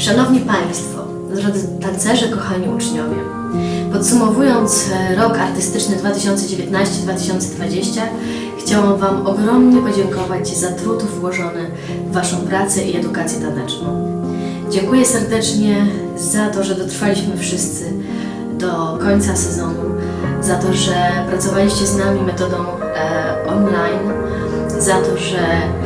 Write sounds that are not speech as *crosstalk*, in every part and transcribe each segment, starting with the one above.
Szanowni Państwo, drodzy tancerze, kochani uczniowie, podsumowując e, rok artystyczny 2019-2020, chciałam Wam ogromnie podziękować za trud włożony w Waszą pracę i edukację taneczną. Dziękuję serdecznie za to, że dotrwaliśmy wszyscy do końca sezonu, za to, że pracowaliście z nami metodą e, online, za to, że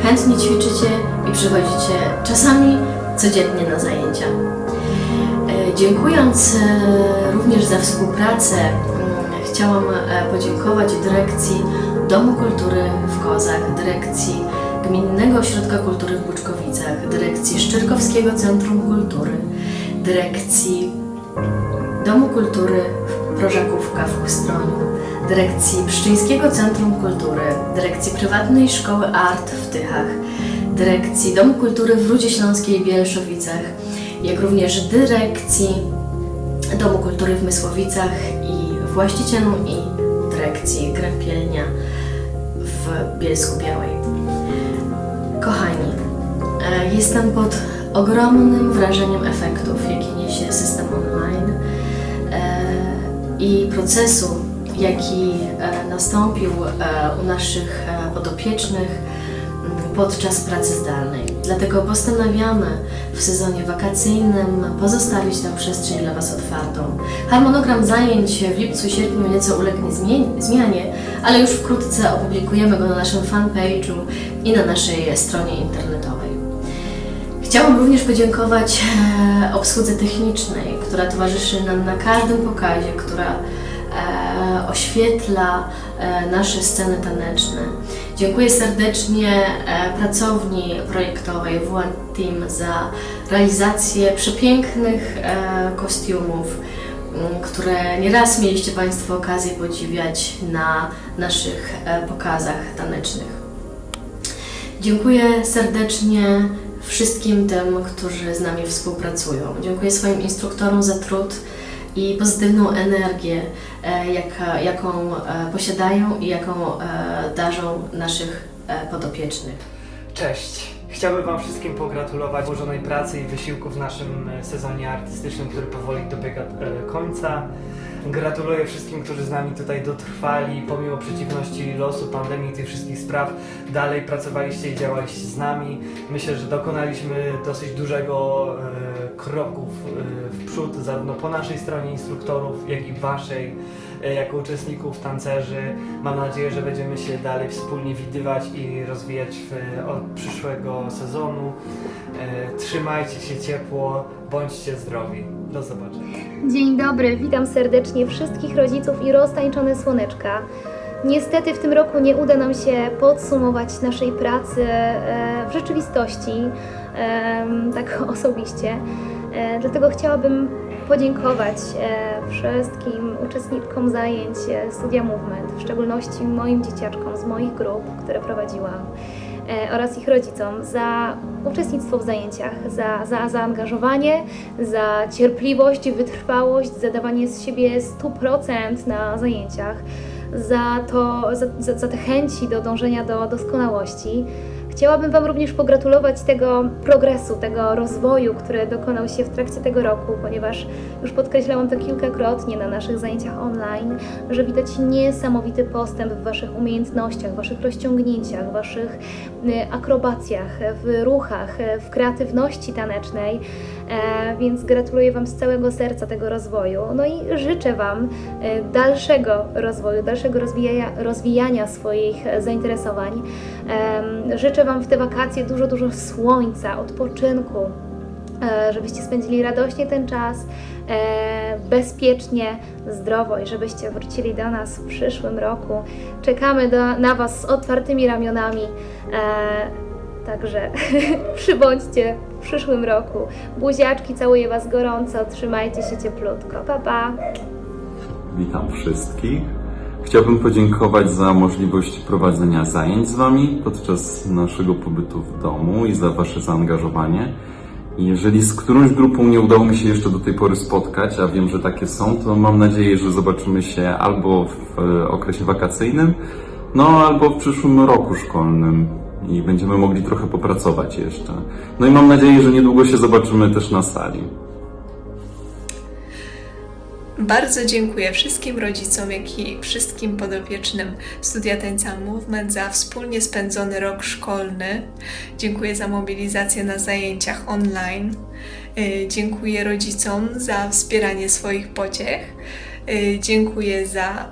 chętnie ćwiczycie i przychodzicie czasami codziennie na zajęcia. E, Dziękując e, również za współpracę, mm, chciałam e, podziękować dyrekcji Domu Kultury w Kozach, dyrekcji Gminnego Ośrodka Kultury w Buczkowicach, dyrekcji Szczyrkowskiego Centrum Kultury, dyrekcji Domu Kultury w Prożakówka w Ustroniu, dyrekcji Pszczyńskiego Centrum Kultury, dyrekcji Prywatnej Szkoły Art w Tychach, dyrekcji Domu Kultury w Rudzie Śląskiej w Bielszowicach, jak również dyrekcji Domu Kultury w Mysłowicach i właścicielu i dyrekcji Krępielnia w Bielsku Białej. Kochani, e, jestem pod ogromnym wrażeniem efektów, jakie niesie system online e, i procesu, jaki e, nastąpił u naszych podopiecznych podczas pracy zdalnej. Dlatego postanawiamy w sezonie wakacyjnym pozostawić tę przestrzeń dla Was otwartą. Harmonogram zajęć w lipcu, sierpniu nieco ulegnie zmianie, ale już wkrótce opublikujemy go na naszym fanpage'u i na naszej stronie internetowej. Chciałam również podziękować e, obsłudze technicznej, która towarzyszy nam na każdym pokazie, która e, oświetla e, nasze sceny taneczne. Dziękuję serdecznie e, pracowni projektowej WN Team za realizację przepięknych e, kostiumów, które nieraz mieliście Państwo okazję podziwiać na naszych pokazach tanecznych. Dziękuję serdecznie wszystkim tym, którzy z nami współpracują. Dziękuję swoim instruktorom za trud i pozytywną energię, e, jaką e, posiadają i jaką e, darzą naszych podopiecznych. Cześć! Chciałbym Wam wszystkim pogratulować włożonej pracy i wysiłku w naszym sezonie artystycznym, który powoli dobiega końca. Gratuluję wszystkim, którzy z nami tutaj dotrwali, pomimo przeciwności losu, pandemii i tych wszystkich spraw. Dalej pracowaliście i działaliście z nami. Myślę, że dokonaliśmy dosyć dużego e, e, w przód, zarówno po naszej stronie instruktorów, jak i Waszej jako uczestników, tancerzy. Mam nadzieję, że będziemy się dalej wspólnie widywać i rozwijać w, od przyszłego sezonu. E, Trzymajcie się ciepło, bądźcie zdrowi. Do zobaczenia. Dzień dobry, witam serdecznie wszystkich rodziców i roztańczone słoneczka. Niestety w tym roku nie uda nam się podsumować naszej pracy e, w rzeczywistości, tak *laughs* osobiście. E, Dlatego chciałabym podziękować e, wszystkim uczestniczkom zajęć e, Studia Movement, w szczególności moim dzieciaczkom z moich grup, które prowadziłam e, oraz ich rodzicom za uczestnictwo w zajęciach, za, za zaangażowanie, za cierpliwość, wytrwałość, za dawanie z siebie 100% na zajęciach, za, to, za, za, za te chęci do dążenia do doskonałości. Chciałabym Wam również pogratulować tego progresu, tego rozwoju, który dokonał się w trakcie tego roku, ponieważ już podkreślałam to kilkakrotnie na naszych zajęciach online, że widać niesamowity postęp w Waszych umiejętnościach, Waszych rozciągnięciach, Waszych y, akrobacjach, w ruchach, w kreatywności tanecznej. E, więc gratuluję Wam z całego serca tego rozwoju. No i życzę Wam y, dalszego rozwoju, dalszego rozwijania, rozwijania swoich e, zainteresowań. Życzę Wam w te wakacje dużo, dużo słońca, odpoczynku, e, żebyście spędzili radośnie ten czas, e, bezpiecznie, zdrowo i żebyście wrócili do nas w przyszłym roku. Czekamy do, na Was z otwartymi ramionami. E, Także *laughs* przybądźcie w przyszłym roku. Buziaczki, całuję Was gorąco, trzymajcie się cieplutko. Pa, pa! Witam wszystkich. Chciałbym podziękować za możliwość prowadzenia zajęć z Wami podczas naszego pobytu w domu i za Wasze zaangażowanie. Jeżeli z którąś grupą nie udało mi się jeszcze do tej pory spotkać, a wiem, że takie są, to mam nadzieję, że zobaczymy się albo w e, okresie wakacyjnym, no albo w przyszłym roku szkolnym. i będziemy mogli trochę popracować jeszcze. No i mam nadzieję, że niedługo się zobaczymy też na sali. Bardzo dziękuję wszystkim rodzicom, jak i wszystkim podopiecznym Studia Tańca Movement za wspólnie spędzony rok szkolny. Dziękuję za mobilizację na zajęciach online. Y, Dziękuję rodzicom za wspieranie swoich pociech. Y, Dziękuję za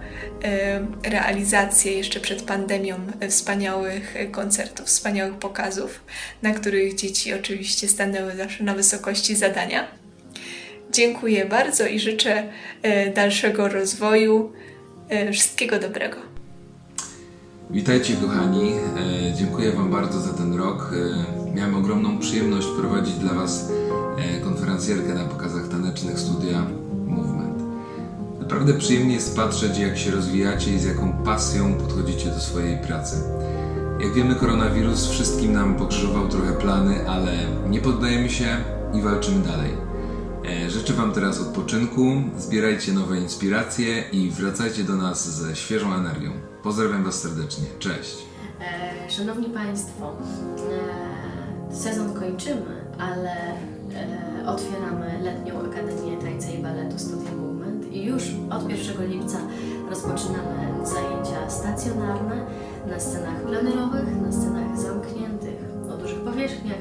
y, realizację jeszcze przed pandemią wspaniałych koncertów, wspaniałych pokazów, na których dzieci oczywiście stanęły zawsze na wysokości zadania. Dziękuję bardzo i życzę e, dalszego rozwoju. E, Wszystkiego dobrego. Witajcie kochani, e, dziękuję Wam bardzo za ten rok. Miałem ogromną przyjemność prowadzić dla Was konferencjerkę na pokazach tanecznych studia Movement. Naprawdę przyjemnie jest patrzeć, jak się rozwijacie i z jaką pasją podchodzicie do swojej pracy. Jak wiemy, koronawirus wszystkim nam pokrzyżował trochę plany, ale nie poddajemy się i walczymy dalej. E, Życzę Wam teraz odpoczynku, zbierajcie nowe inspiracje i wracajcie do nas ze świeżą energią. Pozdrawiam Was serdecznie. Cześć! E, Szanowni Państwo, e, sezon kończymy, ale otwieramy letnią Akademię Tańca i Baletu Studia Movement i już od 1 lipca rozpoczynamy zajęcia stacjonarne na scenach plenerowych, na scenach zamkniętych, o dużych powierzchniach,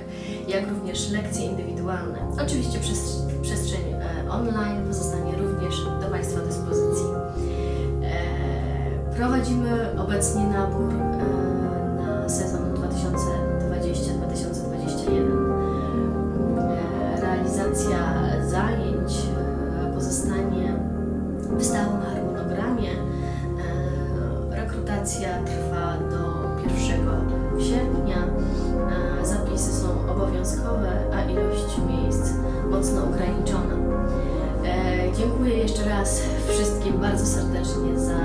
jak również lekcje indywidualne. Oczywiście przes- przestrzeń e, online pozostanie również do Państwa dyspozycji. E, Prowadzimy obecnie nabór e, na sezon mocno ograniczona. E, Dziękuję jeszcze raz wszystkim bardzo serdecznie za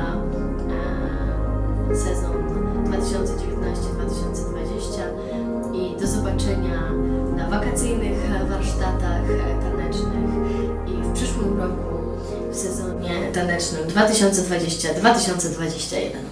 e, sezon 2019-2020 i do zobaczenia na wakacyjnych warsztatach tanecznych i w przyszłym roku w sezonie tanecznym 2020-2021.